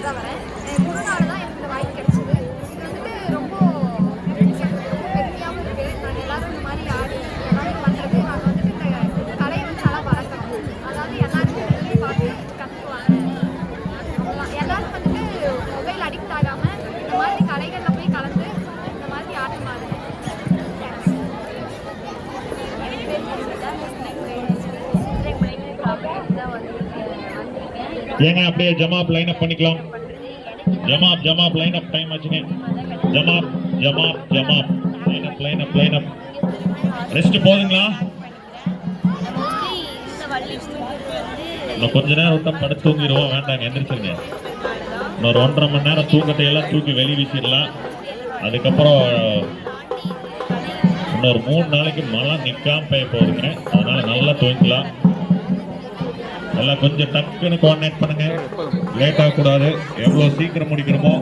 பண்ணிட்டு தான் எனக்கு இந்த வாய்ப்பு வந்துட்டு ரொம்ப ரொம்ப இருக்குது எல்லாரும் இந்த மாதிரி ஆடி எல்லாமே பண்ணுறது அது வந்துட்டு இந்த கலையை வந்து நல்லா அதாவது எல்லாருக்கும் பார்த்து கற்றுக்குவாங்க எல்லாரும் வந்துட்டு மொபைல் அடிக்ட் ஆகாமல் இந்த மாதிரி கலைகளில் ஏங்க அப்படியே ஜமாப் லைன் அப் பண்ணிக்கலாம். ஜமாப் ஜமாப் லைன் அப் டைம் ஆச்சுங்க. ஜமாப் ஜமாப் ஜமாப் line up line up line up rest போதுங்களா? இன்னும் கொஞ்ச நேரம் விட்டா படுத்து தூங்கிடுவோம் வேண்டாங்க எந்திரிச்சிருங்க. இன்னொரு ஒன்றரை மணி நேரம் தூக்கத்தையெல்லாம் தூக்கி வெளி வீசிடலாம். அதுக்கப்புறம் இன்னொரு மூணு நாளைக்கு மழை நிற்காம பெய்ய போகுதுங்க. அதனால நல்லா தூங்கிக்கலாம் எல்லாம் கொஞ்சம் டக்குன்னு கோஆர்டினேட் பண்ணுங்க. லேட் ஆகக்கூடாது. எவ்வளோ சீக்கிரம் முடிக்கணுமோ